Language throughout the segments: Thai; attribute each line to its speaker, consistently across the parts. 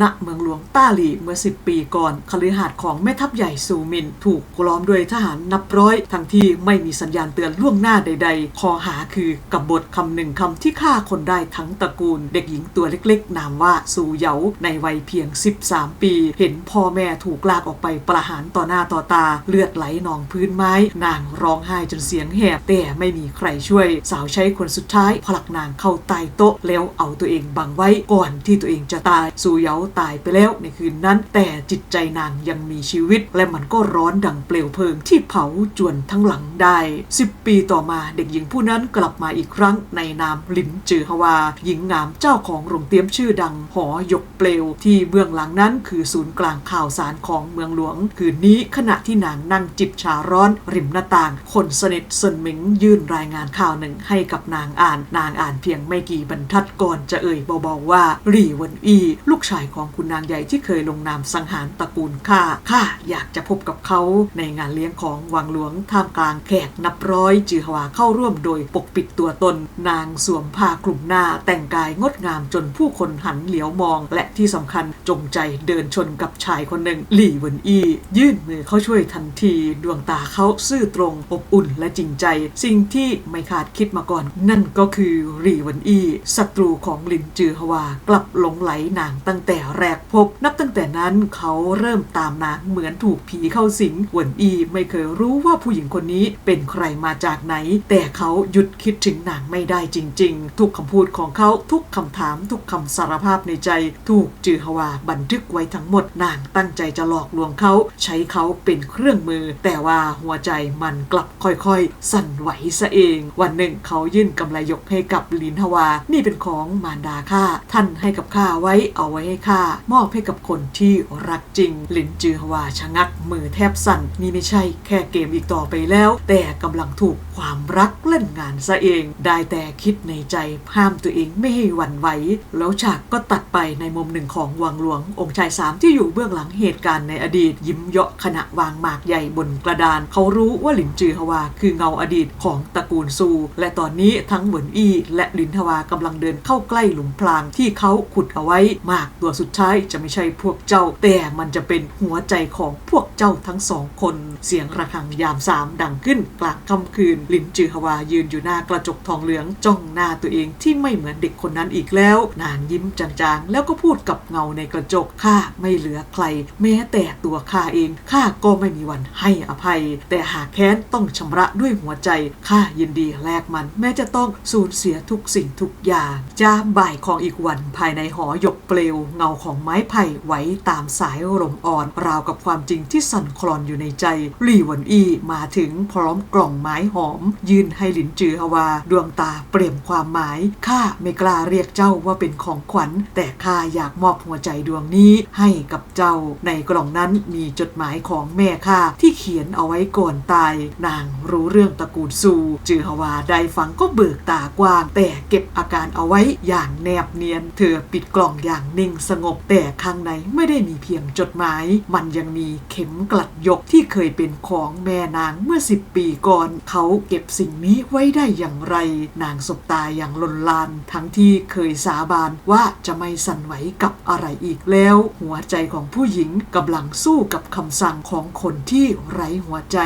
Speaker 1: ณเมืองหลวงต้าหลีเมื่อ 10 ปีก่อนคฤหาสน์ของแม่ทัพใหญ่ซูมิน ถูกล้อมด้วยทหารนับร้อย ทั้งที่ไม่มีสัญญาณเตือนล่วงหน้าใด ๆ คอหาคือกบฏคำหนึ่งคำที่ฆ่าคนได้ทั้งตระกูล เด็กหญิงตัวเล็กๆ นามว่าซูเหยาในวัยเพียง 13 ปี เห็นพ่อแม่ถูกลากออกไปประหารต่อหน้าต่อตา เลือดไหลนองพื้นไม้ นางร้องไห้จนเสียงแหบแต่ไม่มีใครช่วย สาวใช้คนสุดท้ายผลักนางเข้าใต้โต๊ะแล้วเอาตัวเองบังไว้ก่อนที่ตัวเองจะตายซูเหยาตายไปแล้วในคืนนั้นแต่จิตใจนางยังมีชีวิต และมันก็ร้อนดังเปลวเพลิงที่เผาจวนทั้งหลังได้10ปีต่อมาเด็กหญิงผู้นั้นกลับมาอีกครั้งในนามลินจือฮวา หญิงงามเจ้าของโรงเตรียมชื่อดังหอยกเปลว ที่เบื้องหลังนั้นคือศูนย์กลางข่าวสารของเมืองหลวง คืนนี้ขณะที่นางนั่งจิบชาร้อน ริมหน้าต่าง คนสนิทเซินหมิงยื่นรายงานข่าวหนึ่งให้กับนางอ่าน นางอ่านเพียงไม่กี่บรรทัดก่อนจะเอ่ยเบาๆว่าหลี่วันอี ลูกชายของคุณนางใหญ่ที่เคยลงนามสังหารตระกูลข้าข้าอยากจะพบกับเขาในงานเลี้ยงของวังหลวงท่ามกลางแขกนับร้อยจือฮวาเข้าร่วมโดยปกปิดตัวตน นางสวมผ้าคลุมหน้าแต่งกายงดงามจนผู้คนหันเหลียวมอง และที่สำคัญจงใจเดินชนกับชายคนหนึ่งหลี่วันอียื่นมือเข้าช่วยทันที ดวงตาเขาซื่อตรงอบอุ่นและจริงใจ สิ่งที่ไม่คาดคิดมาก่อน นั่นก็คือหลี่วันอีศัตรูของลินจือฮวากลับหลงไหลนางตั้งแต่แรกพบ นับตั้งแต่นั้นเขาเริ่มตามนางเหมือนถูกผีเข้าสิงหวนอีไม่เคยรู้ว่าผู้หญิงคนนี้เป็นใครมาจากไหน แต่เขาหยุดคิดถึงนางไม่ได้จริง ๆ ทุกคำพูดของเขาทุกคำถาม ทุกคำสารภาพในใจ ถูกจือฮวาบันทึกไว้ทั้งหมด นางตั้งใจจะหลอกลวงเขา ใช้เขาเป็นเครื่องมือ แต่ว่าหัวใจมันกลับค่อยๆ สั่นไหวซะเอง วันหนึ่งเขายื่นกำไรยกให้กับลินฮวา นี่เป็นของมารดาข้าท่านให้กับข้าไว้เอาไว้ให้ข้ามอบให้กับคนที่รักจริงลินจือฮวาชะงักมือแทบสั่นนี่ไม่ใช่แค่เกมอีกต่อไปแล้ว แต่กำลังถูกความรักเล่นงานซะเอง ได้แต่คิดในใจห้ามตัวเองไม่ให้หวั่นไหวแล้วฉากก็ตัดไปในมุมหนึ่งของวังหลวง องค์ชายสามที่อยู่เบื้องหลังเหตุการณ์ในอดีต ยิ้มเยาะขณะวางหมากใหญ่บนกระดาน เขารู้ว่าหลินจือฮวา คือเงาอดีตของตระกูลซู และตอนนี้ทั้งเหวินอี้และลินฮวากำลังเดินเข้าใกล้หลุมพรางที่เขาขุดเอาไว้หมากตัวสุดท้ายจะไม่ใช่พวกเจ้า แต่มันจะเป็นหัวใจของพวกเจ้าทั้งสองคน เสียงระฆังยามสามดังขึ้นกลางค่ำคืน ลินจือฮวายืนอยู่หน้ากระจกทองเหลืองจ้องหน้าตัวเองที่ไม่เหมือนเด็กคนนั้นอีกแล้ว นางยิ้มจางๆ แล้วก็พูดกับเงาในกระจกข้าไม่เหลือใคร แม้แต่ตัวข้าเองข้าก็ไม่มีวันให้อภัย แต่หากแค้นต้องชำระด้วยหัวใจข้ายินดีแลกมัน แม้จะต้องสูญเสียทุกสิ่งทุกอย่างจามบ่ายของอีกวันภายในหอยกเปลวเงาของไม้ไผ่ไว้ตามสายลมอ่อน ราวกับความจริงที่สั่นคลอนอยู่ในใจหลี่หวนอีมาถึงพร้อมกล่องไม้หอม ยื่นให้หลินจือฮวา ดวงตาเปลี่ยมความหมาย ข้าไม่กล้าเรียกเจ้าว่าเป็นของขวัญ แต่ข้าอยากมอบหัวใจดวงนี้ให้กับเจ้า ในกล่องนั้นมีจดหมายของแม่ข้าที่เขียนเอาไว้ก่อนตาย นางรู้เรื่องตระกูลซูจือฮวาได้ฟังก็เบิกตากว้าง แต่เก็บอาการเอาไว้อย่างแนบเนียน เธอปิดกล่องอย่างนิ่งสงบ แต่ข้างในไม่ได้มีเพียงจดหมาย มันยังมีเข็มกลัดยกที่เคยเป็นของแม่นางเมื่อสิบปีก่อน เขาเก็บสิ่งนี้ไว้ได้อย่างไร นางสบตาอย่างลนลาน ทั้งที่เคยสาบานว่าจะไม่สั่นไหวกับอะไรอีกแล้ว หัวใจของผู้หญิงกำลังสู้กับคำสั่งของคนที่ไร้หัวใจ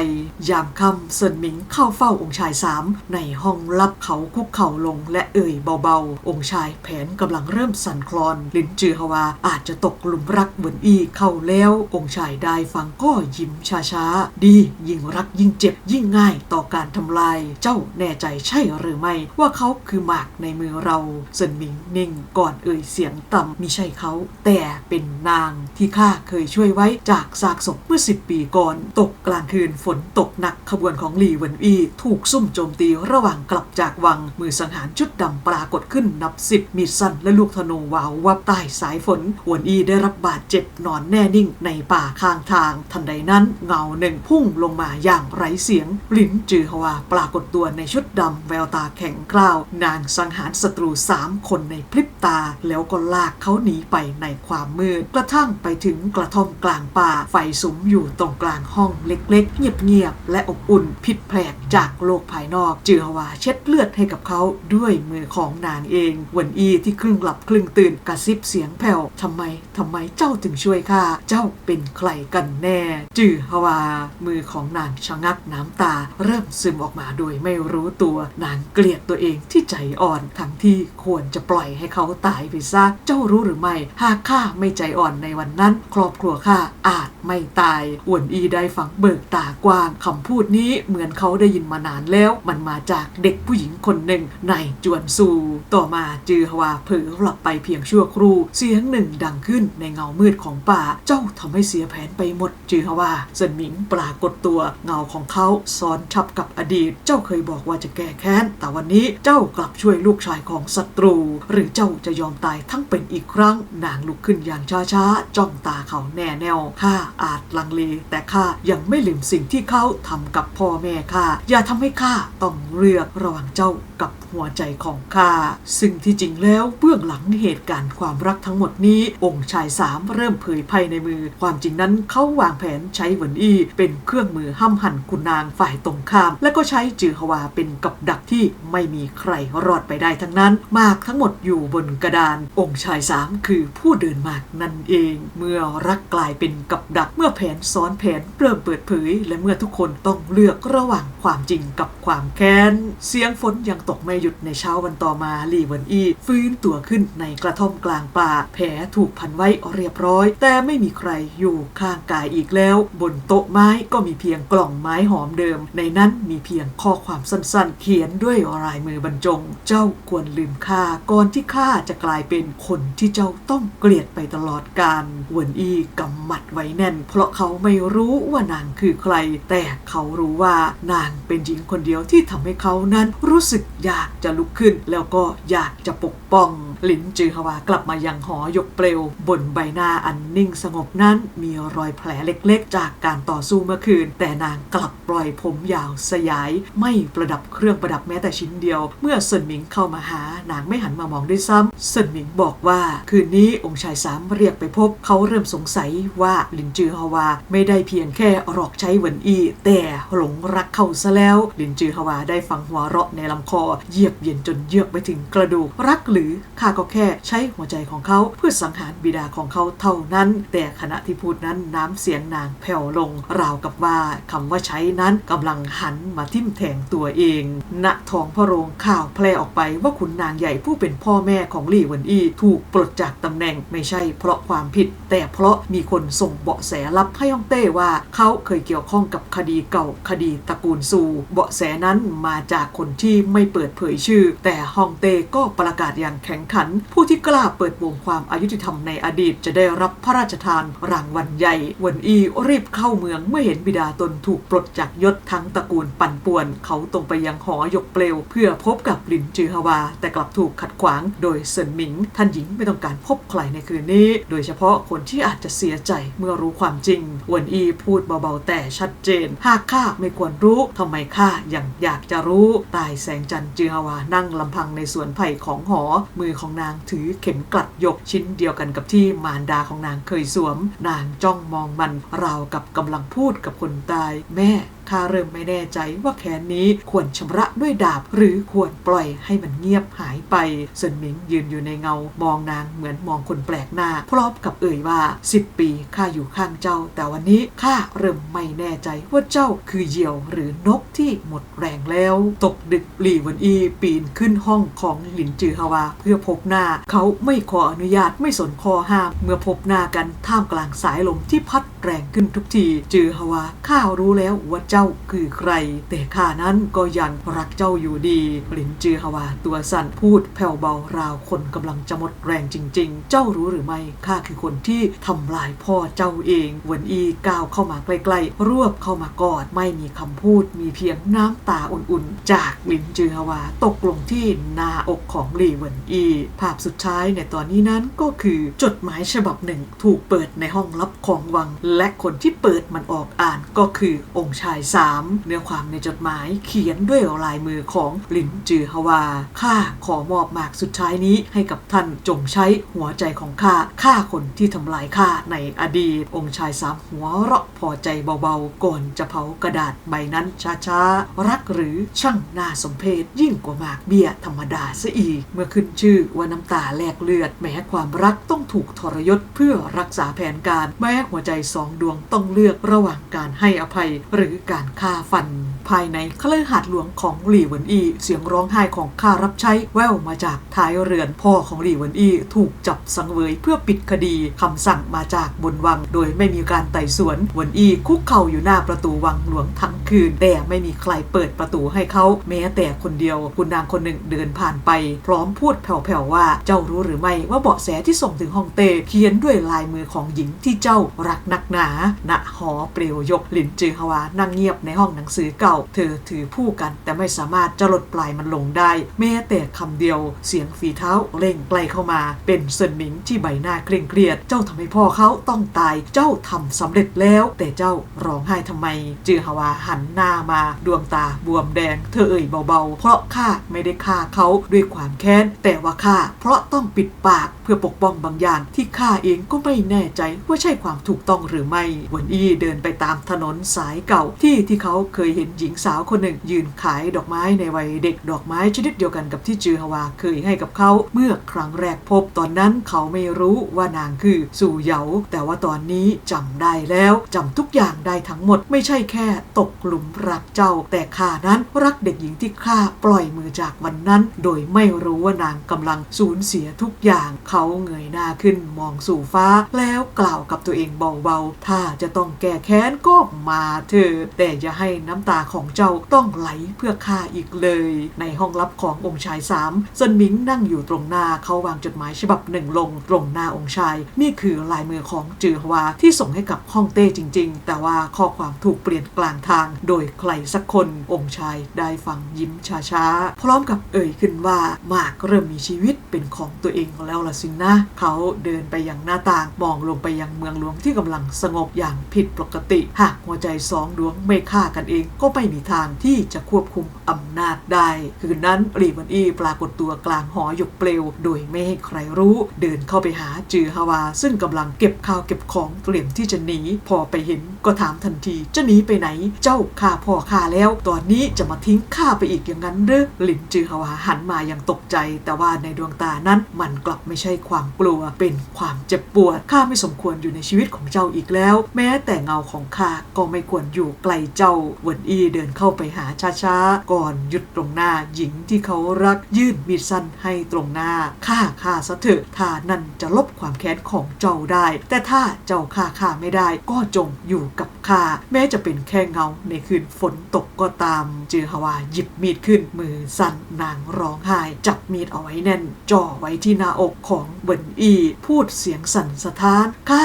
Speaker 1: ยามค่ำเซินหมิงเข้าเฝ้าองค์ชายสามในห้องลับเขาคุกเข่าลงและเอ่ยเบาๆ องค์ชายแผนกำลังเริ่มสั่นคลอน ลิ้นจือฮวาอาจจะตกหลุมรักเหมือนอีเข้าแล้ว องค์ชายได้ฟังก็ยิ้มช้าๆ ดียิ่งรักยิ่งเจ็บยิ่งง่ายต่อการทำลาย เจ้าแน่ใจใช่หรือไม่ ว่าเขาคือหมากในมือเราเซินหมิงนิ่งก่อนเอ่ยเสียงต่ำมิใช่เขา แต่เป็นนางที่ข้าเคยช่วยไว้จากซากศพเมื่อสิบปีก่อน ตกกลางคืนฝนตกหนักขบวนของหลี่เหวินอีถูกซุ่มโจมตีระหว่างกลับจากวัง มือสังหารชุดดำปรากฏขึ้นนับสิบมีดสั้นและลูกธนูวาววับใต้สายฝนหวนอีได้รับบาดเจ็บนอนแน่นิ่งในป่าข้างทาง ทันใดนั้นเงาหนึ่งพุ่งลงมาอย่างไร้เสียง ลินจือฮวาปรากฏตัวในชุดดำแววตาแข็งกร้าว นางสังหารศัตรูสามคนในพริบตา แล้วก็ลากเขาหนีไปในความมืด กระทั่งไปถึงกระท่อมกลางป่า ไฟสุมอยู่ตรงกลางห้องเล็กๆ เงียบๆ และอบอุ่นผิดแผกจากโลกภายนอก จือฮวาเช็ดเลือดให้กับเขาด้วยมือของนางเองหวนอีที่ครึ่งหลับครึ่งตื่นกระซิบเสียงแผ่วทำไมทำไมเจ้าถึงช่วยข้าเจ้าเป็นใครกันแน่ จือฮวา มือของนางชะงักน้ำตา เริ่มซึมออกมาโดยไม่รู้ตัวนางเกลียดตัวเองที่ใจอ่อน ทั้งที่ควรจะปล่อยให้เขาตายไปซะเจ้ารู้หรือไม่ หากข้าไม่ใจอ่อนในวันนั้น ครอบครัวข้าอาจไม่ตายอวนอีได้ฟังเบิกตากว้างคำพูดนี้เหมือนเขาได้ยินมานานแล้ว มันมาจากเด็กผู้หญิงคนหนึ่งในจวนซู ต่อมาจือฮวาเผลอหลับไปเพียงชั่วครู่ เสียงหนึ่งดังขึ้นในเงามืดของป่า เจ้าทำให้เสียแผนไปหมดจือฮว่าเซินหมิงปรากฏตัว เงาของเขาซ้อนทับกับอดีต เจ้าเคยบอกว่าจะแก้แค้น แต่วันนี้เจ้ากลับช่วยลูกชายของศัตรู หรือเจ้าจะยอมตายทั้งเป็นอีกครั้ง นางลุกขึ้นอย่างช้าๆ จ้องตาเขาแน่แน่วข้าอาจลังเล แต่ข้ายังไม่ลืมสิ่งที่เขาทำกับพ่อแม่ข้าอย่าทำให้ข้าต้องเลือกระหว่างเจ้ากับหัวใจของข้าซึ่งที่จริงแล้วเบื้องหลังเหตุการณ์ความรักทั้งหมดนี้องค์ชายสามเริ่มเผยภัยในมือ ความจริงนั้นเขาวางแผนใช้เหวินอี้เป็นเครื่องมือห้ำหั่นคุณนางฝ่ายตรงข้าม และก็ใช้จือฮวาเป็นกับดักที่ไม่มีใครรอดไปได้ทั้งนั้น มากทั้งหมดอยู่บนกระดาน องค์ชายสามคือผู้เดินมากนั่นเอง เมื่อรักกลายเป็นกับดักเมื่อแผนซ้อนแผนเริ่มเปิดเผย และเมื่อทุกคนต้องเลือกระหว่างความจริงกับความแค้น เสียงฝนยังตกไม่หยุดในเช้าวันต่อมาลีเหวินอี้ฟื้นตัวขึ้นในกระท่อมกลางป่าแผถูกพันไว้เรียบร้อย แต่ไม่มีใครอยู่ข้างกายอีกแล้ว บนโต๊ะไม้ก็มีเพียงกล่องไม้หอมเดิม ในนั้นมีเพียงข้อความสั้นๆ เขียนด้วยลายมือบรรจง เจ้าควรลืมข้าก่อนที่ข้าจะกลายเป็นคนที่เจ้าต้องเกลียดไปตลอดกาลหวนอีกำมัดไว้แน่น เพราะเขาไม่รู้ว่านางคือใคร แต่เขารู้ว่านางเป็นหญิงคนเดียวที่ทำให้เขานั้นรู้สึกอยากจะลุกขึ้น แล้วก็อยากจะปกป้อง หลินจือฮวากลับมายังหอยกเปลว บนใบหน้าอันนิ่งสงบนั้นมีรอยแผลเล็กๆ จากการต่อสู้เมื่อคืน แต่นางกลับปล่อยผมยาวสยาย ไม่ประดับเครื่องประดับแม้แต่ชิ้นเดียว เมื่อเซินหมิงเข้ามาหานางไม่หันมามองด้วยซ้ำเซินหมิงบอกว่า คืนนี้องค์ชายสามเรียกไปพบเขาเริ่มสงสัยว่าลินจือฮวาไม่ได้เพียงแค่หลอกใช้เหวินอี แต่หลงรักเขาซะแล้วลินจือฮวาได้ฟังหัวเราะในลำคอ เยือกเย็นจนเยือกไปถึงกระดูกรักหรือข้าก็แค่ใช้หัวใจของเขาเพื่อสังหารบิดาของเขาเท่านั้น แต่ขณะที่พูดนั้นน้ำเสียงนางแผ่วลง ราวกับว่าคำว่าใช้นั้นกำลังหันมาทิ่มแทงตัวเองณท้องพระโรงข่าวแพร่ออกไปว่าขุนนางใหญ่ผู้เป็นพ่อแม่ของลี่หวันอี้ถูกปลดจากตำแหน่งไม่ใช่เพราะความผิด แต่เพราะมีคนส่งเบาะแสลับให้ฮ่องเต้ว่าเขาเคยเกี่ยวข้องกับคดีเก่าคดีตระกูลซู เบาะแสนั้นมาจากคนที่ไม่เปิดเผยชื่อ แต่ฮ่องเต้ก็ประกาศอย่างแข็งขัน ผู้ที่กล้าเปิดโปงความอายุติธรรมในอดีตจะได้รับพระราชทานรางวัลใหญ่หวันอีรีบเข้าเมืองเมื่อเห็นบิดาตนถูกปลดจากยศทั้งตระกูลปั่นป่วน เขาตรงไปยังหอยกเปลว เพื่อพบกับลินจือฮวา แต่กลับถูกขัดขวางโดยเซินหมิง ท่านหญิงไม่ต้องการพบใครในคืนนี้ โดยเฉพาะคนที่อาจจะเสียใจเมื่อรู้ความจริงหวันอีพูดเบาๆแต่ชัดเจน หากข้าไม่ควรรู้ทำไมข้ายังอยากจะรู้ตายแสงจันทร์จือฮวานั่งลำพังในสวนไผ่ของหอ มือของนางถือเข็มกลัดหยกชิ้นเดียวกันกับที่มารดาของนางเคยสวม นางจ้องมองมันราวกับกำลังพูดกับคนตาย แม่ ข้าเริ่มไม่แน่ใจว่าแขนนี้ควรชำระด้วยดาบ หรือควรปล่อยให้มันเงียบหายไปเซินหมิงยืนอยู่ในเงามองนางเหมือนมองคนแปลกหน้า พร้อมกับเอ่ยว่า 10 ปีข้าอยู่ข้างเจ้า แต่วันนี้ข้าเริ่มไม่แน่ใจว่าเจ้าคือเหยี่ยวหรือนกที่หมดแรงแล้ว ตกดึกหลี่วันอีปีนขึ้นห้องของหลินจือฮาวา เพื่อพบหน้า เขาไม่ขออนุญาตไม่สนข้อห้าม เมื่อพบหน้ากันท่ามกลางสายลมที่พัดแรงขึ้นทุกที จือฮาวาข้ารู้แล้วว่าเจ้าาคือใคร แต่ข้านั้นก็ยังรักเจ้าอยู่ดีหลินจือฮวาตัวสั่นพูดแผ่วเบาราวคนกำลังจะหมดแรงจริง ๆ เจ้ารู้หรือไม่ข้าคือคนที่ทำลายพ่อเจ้าเองหวนอีก้าวเข้ามาใกล้ๆ รวบเข้ามากอดไม่มีคำพูดมีเพียงน้ำตาอุ่นๆ จากหลินจือฮวาตกลงที่หน้าอกของหลี่เหวนอี ภาพสุดท้ายในตอนนี้นั้นก็คือจดหมายฉบับหนึ่งถูกเปิดในห้องลับของวัง และคนที่เปิดมันออกอ่านก็คือองค์ชายสามเนื้อความในจดหมายเขียนด้วยลายมือของหลินจือฮวา ข้าขอมอบหมากสุดท้ายนี้ให้กับท่านจงใช้หัวใจของข้าฆ่าคนที่ทำลายข้าในอดีต องค์ชายสามหัวเราะพอใจเบาๆ ก่อนจะเผากระดาษใบนั้นช้าๆ รักหรือช่างน่าสมเพชยิ่งกว่าหมากเบี้ยธรรมดาซะอีก เมื่อขึ้นชื่อว่าน้ำตาแลกเลือด แม้ความรักต้องถูกทรยศเพื่อรักษาแผนการ แม้หัวใจสองดวงต้องเลือกระหว่างการให้อภัยหรือการการฆ่าฟัน ภายในคฤหาสน์หลวงของหลี่เหวินอี้เสียงร้องไห้ของข้ารับใช้แว่วมาจากท้ายเรือนพ่อของหลี่เหวินอี้ถูกจับสังเวยเพื่อปิดคดีคำสั่งมาจากบนวัง โดยไม่มีการไต่สวนเหวินอี้คุกเข่าอยู่หน้าประตูวังหลวงทั้งคืน แต่ไม่มีใครเปิดประตูให้เขาแม้แต่คนเดียวคุณนางคนหนึ่งเดินผ่านไป พร้อมพูดแผ่วๆว่าเจ้ารู้หรือไม่ว่าเบาะแสที่ส่งถึงฮ่องเต้เขียนด้วยลายมือของหญิงที่เจ้ารักนักหนาณหอเปลวยกหลินจือฮวานั่งเงียบในห้องหนังสือเก่า เธอถือผู้กัน แต่ไม่สามารถจะลดปลายมันลงได้ แม้แต่คำเดียว เสียงฝีเท้าเร่งใกล้เข้ามา เป็นเซินหมิงที่ใบหน้าเคร่งเครียด เจ้าทำให้พ่อเขาต้องตาย เจ้าทำสำเร็จแล้ว แต่เจ้าร้องไห้ทำไม จือฮวาหันหน้ามา ดวงตาบวมแดง เธอเอ่ยเบาๆ เพราะข้าไม่ได้ฆ่าเขาด้วยความแค้น แต่ว่าข้าเพราะต้องปิดปากเพื่อปกป้องบางอย่างที่ข้าเองก็ไม่แน่ใจว่าใช่ความถูกต้องหรือไม่หวนอี้เดินไปตามถนนสายเก่าที่ที่เขาเคยเห็นหญิงสาวคนหนึ่ง ยืนขายดอกไม้ในวัยเด็กดอกไม้ชนิดเดียวกันกับที่จือฮวาเคยให้กับเขาเมื่อครั้งแรกพบตอนนั้นเขาไม่รู้ว่านางคือสู่เหยาแต่ว่าตอนนี้จำได้แล้วจำทุกอย่างได้ทั้งหมดไม่ใช่แค่ตกหลุมรักเจ้า แต่ข้านั้นรักเด็กหญิงที่ข้าปล่อยมือจากวันนั้น โดยไม่รู้ว่านางกำลังสูญเสียทุกอย่าง เขาเงยหน้าขึ้นมองสู่ฟ้าแล้วกล่าวกับตัวเองเบาๆ ถ้าจะต้องแก้แค้นก็มาเถอะแต่อย่าให้น้ำตาของเจ้าต้องไหลเพื่อข้าอีกเลย ในห้องลับขององค์ชายสามเซินหมิงนั่งอยู่ตรงหน้าเขาวางจดหมายฉบับหนึ่งลงตรงหน้าองค์ชาย นี่คือลายมือของจือฮวาที่ส่งให้กับฮ่องเต้จริง ๆ แต่ว่าข้อความถูกเปลี่ยนกลางทาง โดยใครสักคนองค์ชายได้ฟังยิ้มช้าๆพร้อมกับเอ่ยขึ้นว่าหมากเริ่มมีชีวิตเป็นของตัวเองแล้วล่ะสินะเขาเดินไปยังหน้าต่างมองลงไปยังเมืองหลวงที่กำลังสงบอย่างผิดปกติ หากหัวใจสองดวงไไม่ฆ่ากันเองก็ไม่มีทางที่จะควบคุมอำนาจได้ คืนนั้นรีวันอี้ปรากฏตัวกลางหอหยกเปลว โดยไม่ให้ใครรู้ เดินเข้าไปหาจือฮาวา ซึ่งกำลังเก็บข้าวเก็บของเตรียมที่จะหนี พอไปเห็นก็ถามทันทีจะหนีไปไหน เจ้าฆ่าพ่อฆ่าแล้ว ตอนนี้จะมาทิ้งข้าไปอีกอย่างนั้นหรือหลินจือฮาวาหันมาอย่างตกใจ แต่ว่าในดวงตานั้นมันกลับไม่ใช่ความกลัว เป็นความเจ็บปวดข้าไม่สมควรอยู่ในชีวิตของเจ้าอีกแล้ว แม้แต่เงาของข้าก็ไม่ควรอยู่ไกลเจ้าเวินอี้เดินเข้าไปหาช้าๆ ก่อนหยุดตรงหน้าหญิงที่เขารักยื่นมีดสั้นให้ตรงหน้าฆ่าข้าซะเถอะถ้านั่นจะลบความแค้นของเจ้าได้ แต่ถ้าเจ้าฆ่าข้าไม่ได้ ก็จงอยู่กับข้าแม้จะเป็นแค่เงาในคืนฝนตกก็ตาม เจือฮาวาหยิบมีดขึ้นมือสั่นนางร้องไห้ จับมีดเอาไว้แน่น จ่อไว้ที่หน้าอกของเวินอี้พูดเสียงสั่นสะท้านข้า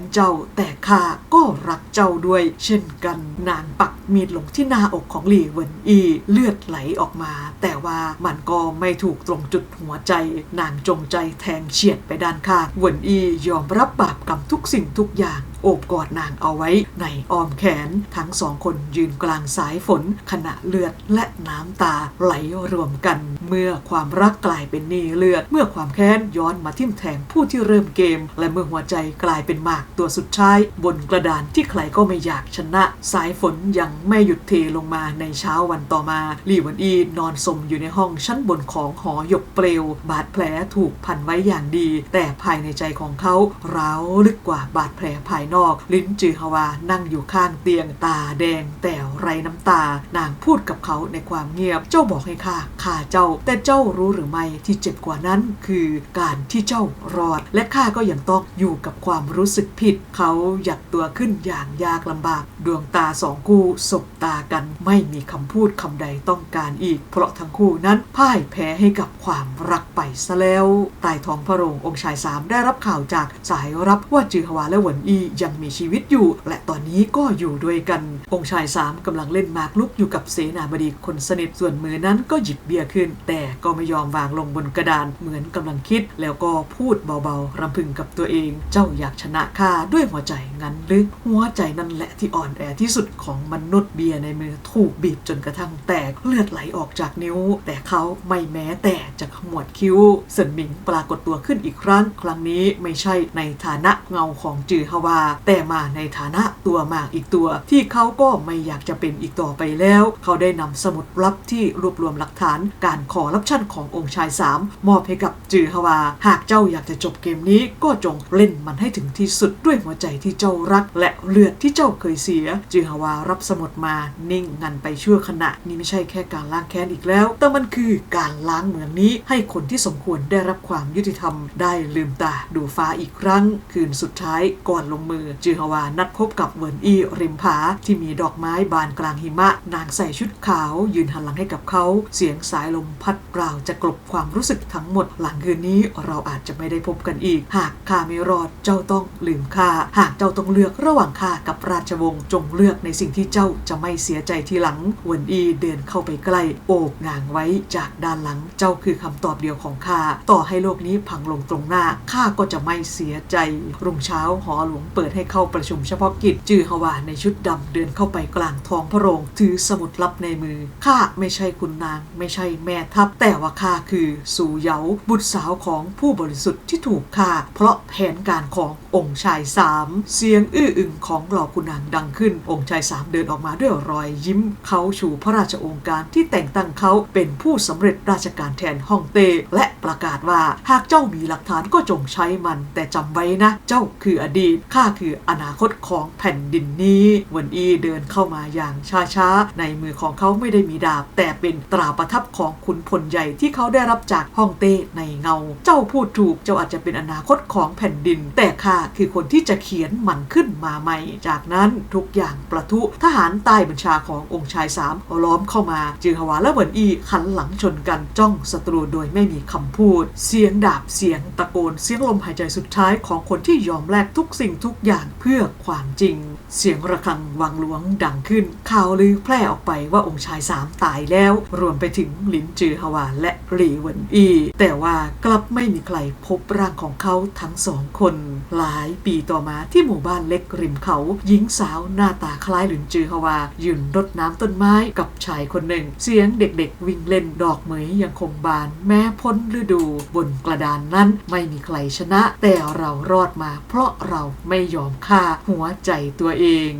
Speaker 1: นเจ้า แต่ข้าก็รักเจ้าด้วย เช่นกันนางปักมีดลงที่หน้าอกของหลี่เวินอีเลือดไหลออกมา แต่ว่ามันก็ไม่ถูกตรงจุดหัวใจ นางจงใจแทงเฉียดไปด้านข้างเวินอียอมรับบาปกรรมทุกสิ่งทุกอย่าง โอบกอดนางเอาไว้ในอ้อมแขน ทั้งสองคนยืนกลางสายฝน ขณะเลือดและน้ำตาไหลรวมกัน เมื่อความรักกลายเป็นหนี้เลือด เมื่อความแค้นย้อนมาทิ่มแทงผู้ที่เริ่มเกม และเมื่อหัวใจกลายเป็นหมากตัวสุดท้าย บนกระดานที่ใครก็ไม่อยากชนะ สายฝนยังไม่หยุดเทลงมาในเช้าวันต่อมาลี่วันอีนอนสมอยู่ในห้องชั้นบนของหอหยกเปลว บาดแผลถูกพันไว้อย่างดี แต่ภายในใจของเขาร้าวลึกกว่าบาดแผลภายนอก ลิ้นจือฮวานั่งอยู่ข้างเตียงตาแดงแต่ไรน้ำตา นางพูดกับเขาในความเงียบ เจ้าบอกให้ข้าฆ่าเจ้า แต่เจ้ารู้หรือไม่ที่เจ็บกว่านั้น คือการที่เจ้ารอด และข้าก็ยังต้องอยู่กับความรู้สึกผิด เขาหยัดตัวขึ้นอย่างยากลำบาก ดวงตาสองคู่สบตากัน ไม่มีคำพูดคำใดต้องการอีก เพราะทั้งคู่นั้นพ่ายแพ้ให้กับความรักไปซะแล้วใต้ท้องพระโรงองค์ชายสามได้รับข่าวจากสายรับว่าจือฮวาและหวนอียังมีชีวิตอยู่ และตอนนี้ก็อยู่ด้วยกัน องค์ชายสามกำลังเล่นมากลุกอยู่กับเสนาบดีคนสนิทส่วนมือนั้นก็หยิบเบียร์ขึ้น แต่ก็ไม่ยอมวางลงบนกระดานเหมือนกำลังคิด แล้วก็พูดเบาๆรำพึงกับตัวเอง เจ้าอยากชนะข้าด้วยหัวใจงั้นหรือหัวใจนั่นแหละที่อ่อนแอที่สุดของมนุษย์เบียร์ในมือถูกบีบจนกระทั่งแตกเลือดไหลออกจากนิ้ว แต่เขาไม่แม้แต่จะขมวดคิ้วเซินหมิงปรากฏตัวขึ้นอีกครั้ง ครั้งนี้ไม่ใช่ในฐานะเงาของจือฮวาแต่มาในฐานะตัวมากอีกตัว ที่เขาก็ไม่อยากจะเป็นอีกต่อไปแล้ว เขาได้นำสมุดลับที่รวบรวมหลักฐานการขอรับชั่นขององค์ชายสามมอบให้กับจือฮวา หากเจ้าอยากจะจบเกมนี้ก็จงเล่นมันให้ถึงที่สุดด้วยหัวใจที่เจ้ารัก และเลือดที่เจ้าเคยเสีย จือฮวารับสมุดมานิ่งงันไปชั่วขณะ นี่ไม่ใช่แค่การล้างแค้นอีกแล้ว แต่มันคือการล้างเหมืองนี้ให้คนที่สมควรได้รับความยุติธรรมได้ลืมตาดูฟ้าอีกครั้ง คืนสุดท้ายก่อนลงมือจือฮวานัดพบกับเวินอีริมผาที่มีดอกไม้บานกลางหิมะ นางใส่ชุดขาว ยืนหันหลังให้กับเขา เสียงสายลมพัดเปล่าจะกลบความรู้สึกทั้งหมด หลังคืนนี้เราอาจจะไม่ได้พบกันอีก หากข้าไม่รอดเจ้าต้องลืมข้าหากเจ้าต้องเลือกระหว่างข้ากับราชวงศ์จงเลือกในสิ่งที่เจ้าจะไม่เสียใจทีหลังเวินอีเดินเข้าไปใกล้ โอบงางไว้จากด้านหลังเจ้าคือคำตอบเดียวของข้าต่อให้โลกนี้พังลงตรงหน้าข้าก็จะไม่เสียใจ รุ่งเช้าหอหลวงเปิดิดให้เข้าประชุมเฉพาะกิจ จือฮวาในชุดดำเดินเข้าไปกลางท้องพระโรงถือสมุดลับในมือข้าไม่ใช่คุณนาง ไม่ใช่แม่ทัพ แต่ว่าข้าคือสู่เหยาบุตรสาวของผู้บริสุทธิ์ที่ถูกฆ่า เพราะแผนการขององค์ชายสามเสียงอื้ออึงของหล่าคุณนางดังขึ้น องค์ชายสามเดินออกมาด้วยรอยยิ้ม เขาชูพระราชองค์การที่แต่งตั้งเขาเป็นผู้สำเร็จราชการแทนฮ่องเต้และประกาศว่าหากเจ้ามีหลักฐานก็จงใช้มัน แต่จำไว้นะ เจ้าคืออดีตข้าคืออนาคตของแผ่นดินนี้เวนอีเดินเข้ามาอย่างช้าๆ ในมือของเขาไม่ได้มีดาบ แต่เป็นตราประทับของขุนพลใหญ่ที่เขาได้รับจากฮ่องเต้ในเงา เจ้าพูดถูกเจ้าอาจจะเป็นอนาคตของแผ่นดิน แต่ข้าคือคนที่จะเขียนมันขึ้นมาใหม่ จากนั้นทุกอย่างประทุทหารใต้บัญชาขององค์ชายสามล้อมเข้ามา จือฮวาและเหวินอีหันหลังชนกันจ้องศัตรูโดยไม่มีคำพูด เสียงดาบเสียงตะโกนเสียงลมหายใจสุดท้ายของคนที่ยอมแลกทุกสิ่งทุกอย่างเพื่อความจริง เสียงระฆังวังหลวงดังขึ้น ข่าวลือแพร่ออกไปว่าองค์ชายสามตายแล้ว รวมไปถึงลินจือฮวาและหลีเหวินอี แต่ว่ากลับไม่มีใครพบร่างของเขาทั้งสองคน หลายปีต่อมาที่หมู่บ้านเล็กริมเขา หญิงสาวหน้าตาคล้ายหลินจือฮวา ยืนรดน้ำต้นไม้กับชายคนหนึ่ง เสียงเด็กๆ วิ่งเล่นดอกเหมยยังคงบาน แม้พ้นฤดู บนกระดานนั้นไม่มีใครชนะ แต่เรารอดมาเพราะเราไม่ยอมฆ่าหัวใจตัวเอง